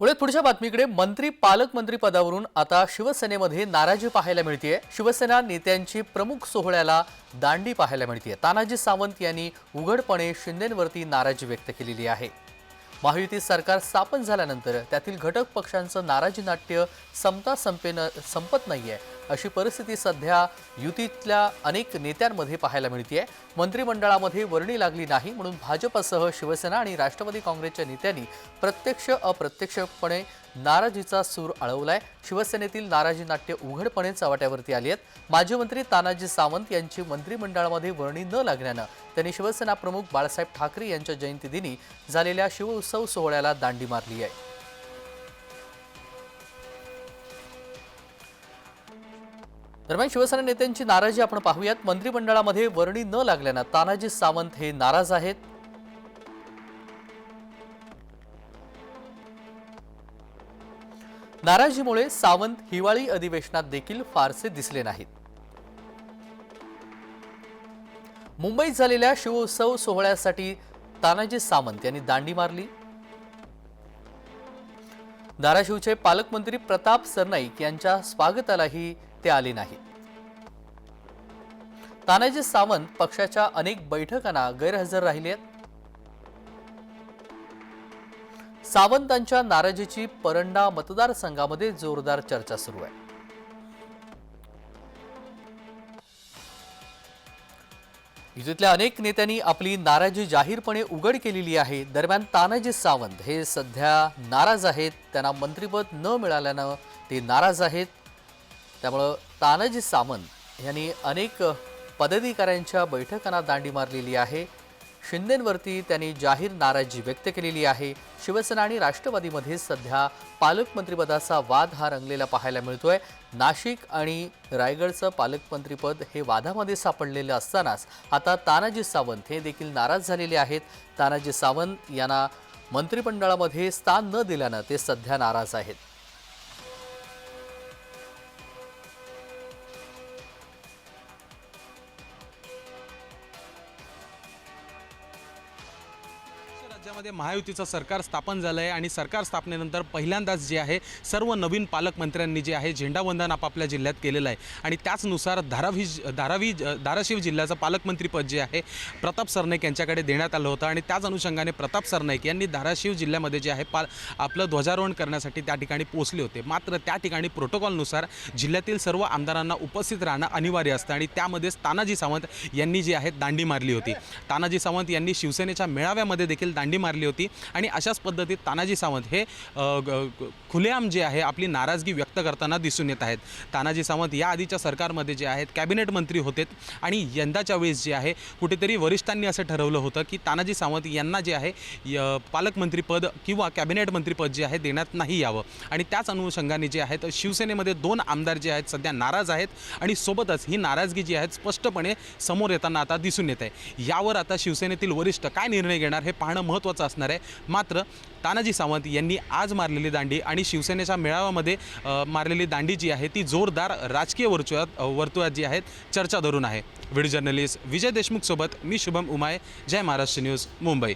मुळे पुढच्या बातमीकडे मंत्री पालकमंत्री पदावरून आता शिवसेनेमध्ये नाराजी पाहायला मिळतेय. शिवसेना नेत्यांची प्रमुख सोहळ्याला दांडी पाहायला मिळतेय. तानाजी सावंत यांनी उघडपणे शिंदेंवरती नाराजी व्यक्त केलेली आहे. महायुती सरकार स्थापन झाल्यानंतर त्यातील घटक पक्षांचं नाराजी नाट्य संपता संपेन संपत नाहीये. अशी परिस्थिती सध्या युतीतल्या अनेक नेत्यांमध्ये पाहायला मिळतेय. मंत्रिमंडळामध्ये वर्णी लागली नाही म्हणून भाजपसह शिवसेना आणि राष्ट्रवादी काँग्रेसच्या नेत्यांनी प्रत्यक्ष अप्रत्यक्षपणे नाराजीचा सूर आळवलाय. शिवसेनेतील नाराजी नाट्य उघडपणे चव्हाट्यावरती आली आहेत. माजी मंत्री तानाजी सावंत यांची मंत्रिमंडळामध्ये वर्णी न लागल्यानं त्यांनी शिवसेना प्रमुख बाळासाहेब ठाकरे यांच्या जयंतीदिनी झालेल्या शिवउत्सव सोहळ्याला दांडी मारली आहे. दरम्यान शिवसेना नेत्यांची नाराजी आपण पाहूयात. मंत्रिमंडळामध्ये वर्णी न लागल्यानं तानाजी सावंत हे नाराज आहेत. नाराजीमुळे सावंत हिवाळी अधिवेशनात देखील फारसे दिसले नाहीत. मुंबईत झालेल्या शिवोत्सव सोहळ्यासाठी तानाजी सावंत यांनी दांडी मारली. धाराशिवचे पालकमंत्री प्रताप सरनाईक यांच्या स्वागतालाही ते आले नाहीत. तानाजी सावंत पक्षाच्या अनेक बैठकांना गैरहजर राहिले आहेत. सावंतांच्या नाराजीची परंडा मतदारसंघामध्ये जोरदार चर्चा सुरू आहे. युतीतल्या अनेक नेत्यांनी आपली नाराजी जाहीरपणे उघड केलेली आहे. दरम्यान तानाजी सावंत हे सध्या नाराज आहेत. त्यांना मंत्रिपद न मिळाल्यानं ते नाराज आहेत. त्यामुळं तानाजी सावंत यांनी अनेक पदाधिकाऱ्यांच्या बैठकांना दांडी मारलेली आहे. शिंदेंवरती त्यांनी जाहीर नाराजी व्यक्त केलेली आहे. शिवसेना आणि राष्ट्रवादीमध्ये सध्या पालकमंत्रीपदाचा वाद हा रंगलेला पाहायला मिळतोय. नाशिक आणि रायगडचं पालकमंत्रीपद हे वादामध्ये सापडलेलं असतानाच आता तानाजी सावंत हे देखील नाराज झालेले आहेत. तानाजी सावंत यांना मंत्रिमंडळामध्ये स्थान न दिल्यानं ते सध्या नाराज आहेत. राज्यामध्ये महायुतीचं सरकार स्थापन झालं आहे आणि सरकार स्थापनेनंतर पहिल्यांदाच जे आहे सर्व नवीन पालकमंत्र्यांनी जे आहे झेंडावंदन आपापल्या जिल्ह्यात केलेलं आहे. आणि त्याचनुसार धारावी धारावी धाराशिव जिल्ह्याचं पालकमंत्रीपद जे आहे प्रताप सरनाईक यांच्याकडे देण्यात आलं होतं. आणि त्याच अनुषंगाने प्रताप सरनाईक यांनी धाराशिव जिल्ह्यामध्ये जे आहे पा आपलं ध्वजारोहण करण्यासाठी त्या ठिकाणी पोहोचले होते. मात्र त्या ठिकाणी प्रोटोकॉलनुसार जिल्ह्यातील सर्व आमदारांना उपस्थित राहणं अनिवार्य असतं आणि त्यामध्येच तानाजी सावंत यांनी जी आहे दांडी मारली होती. तानाजी सावंत यांनी शिवसेनेच्या मेळाव्यामध्ये देखील दांडी मारली होती. आणि अशाच पद्धतीत तानाजी सावंत हे ग- खुलेआम जे आहे आपली नाराजगी व्यक्त करताना दिसून येत आहेत. तानाजी सावंत या आधीच्या सरकारमध्ये जे आहेत कॅबिनेट मंत्री होते आणि यंदाच्या वेळेस जे आहे कुठेतरी वरिष्ठांनी असं ठरवलं होतं की तानाजी सावंत यांना जे आहे य- पालकमंत्रीपद किंवा कॅबिनेट मंत्रीपद जे आहे देण्यात नाही यावं. आणि त्याच अनुषंगाने जे आहेत शिवसेनेमध्ये दोन आमदार जे आहेत सध्या नाराज आहेत आणि सोबतच ही नाराजगी जी आहे स्पष्टपणे समोर येताना आता दिसून येत आहे. यावर आता शिवसेनेतील वरिष्ठ काय निर्णय घेणार हे पाहणं महत्त्वाचं असणार आहे. मात्र तानाजी सावंत यांनी आज मारलेली दांडी आणि शिवसेनेच्या मेळाव्यामध्ये मारलेली दांडी जी आहे ती जोरदार राजकीय वर्तुळात वर्तुळात जी आहेत चर्चा धरून आहे. व्हिडिओ जर्नलिस्ट विजय देशमुखसोबत मी शुभम उमाय. जय महाराष्ट्र न्यूज मुंबई.